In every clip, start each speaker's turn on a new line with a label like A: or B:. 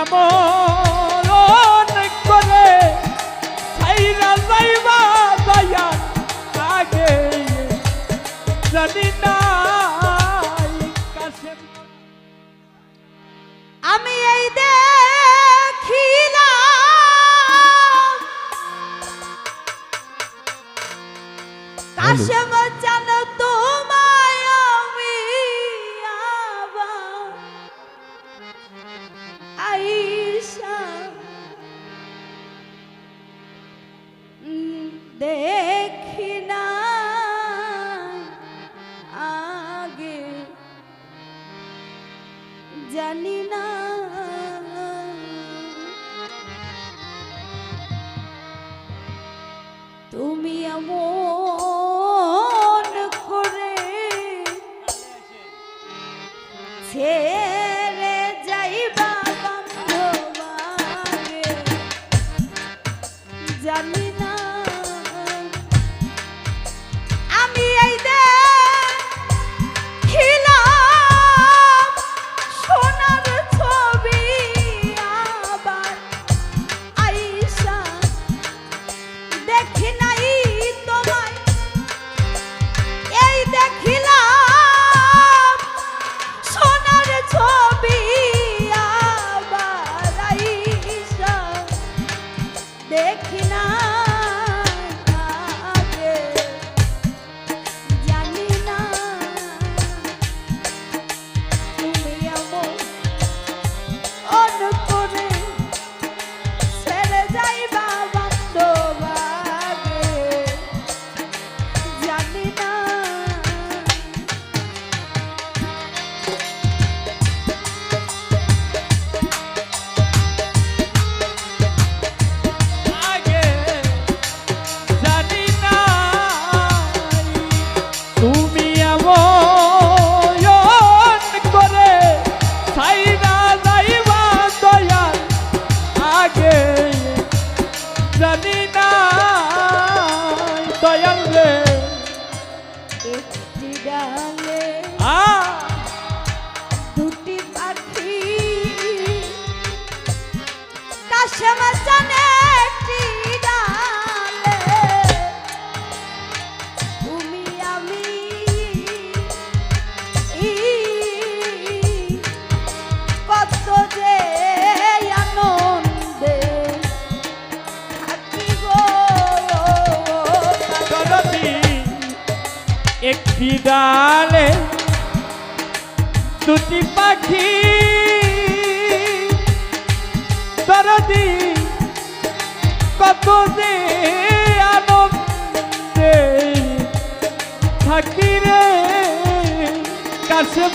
A: এমন করে। সাইরা যাইবা দয়া আগে জানি না
B: আমি এই দেখিলাম। কাশেম জান তুমি এমন করে
A: ছে
B: দুটি পাখি
A: দরদি কত যে আনন্দে থাকি রে কাশেম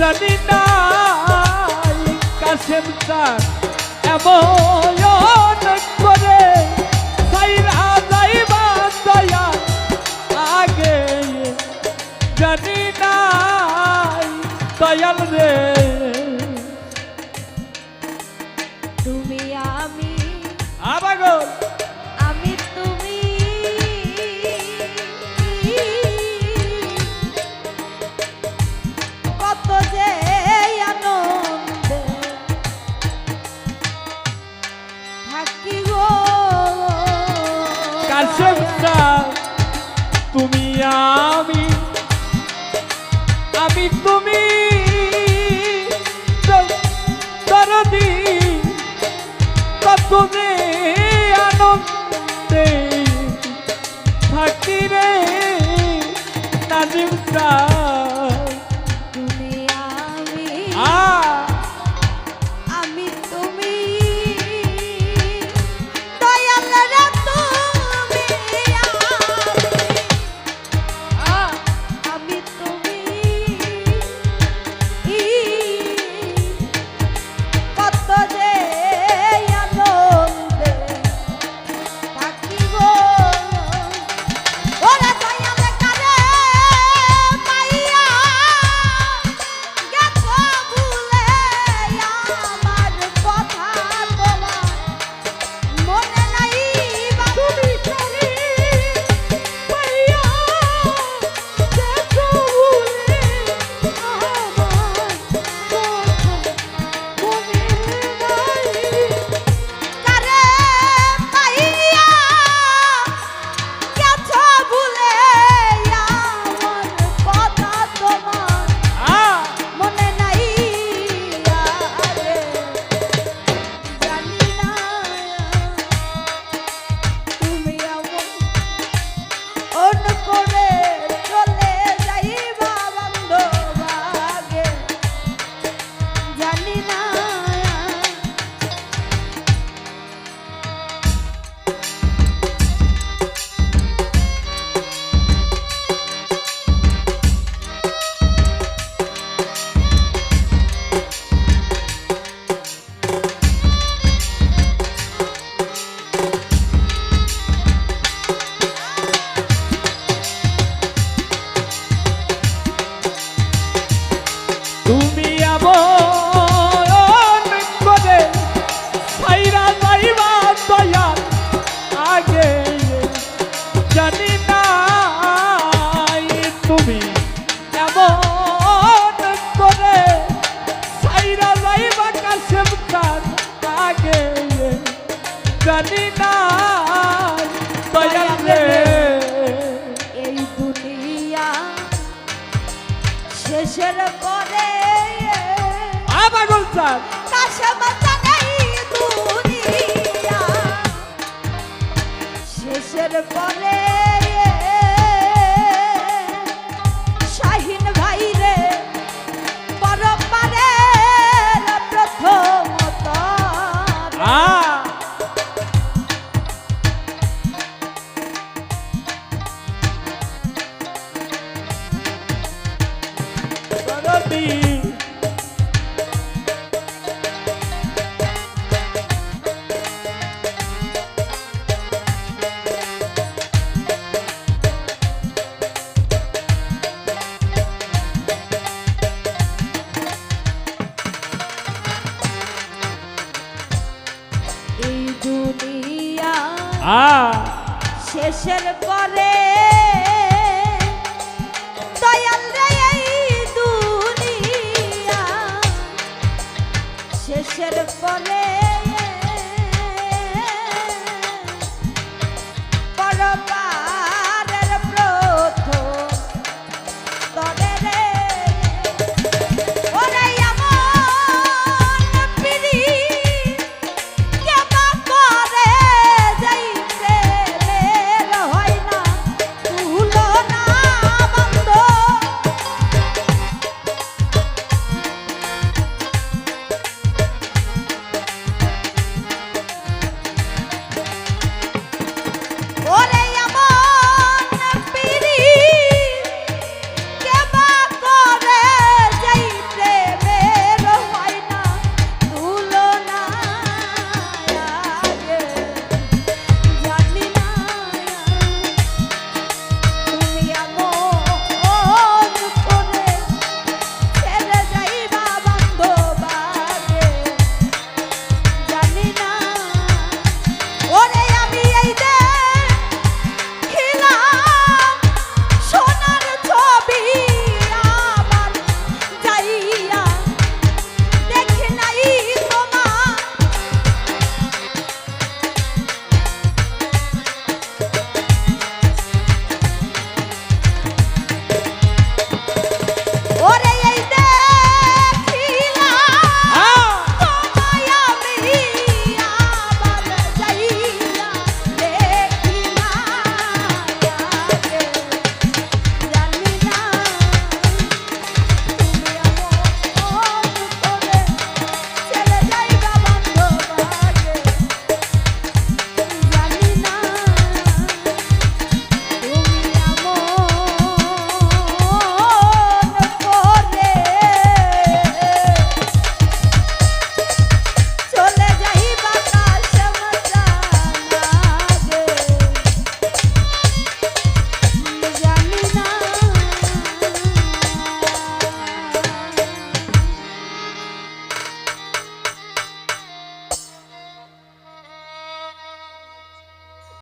B: জানি না
A: কাশেম তার এমন করে সাইরা যাইবা দয়া আগে। জানি না দয়াল রে। তুমি এই দুনিয়া শেষের পরে শেষের পরে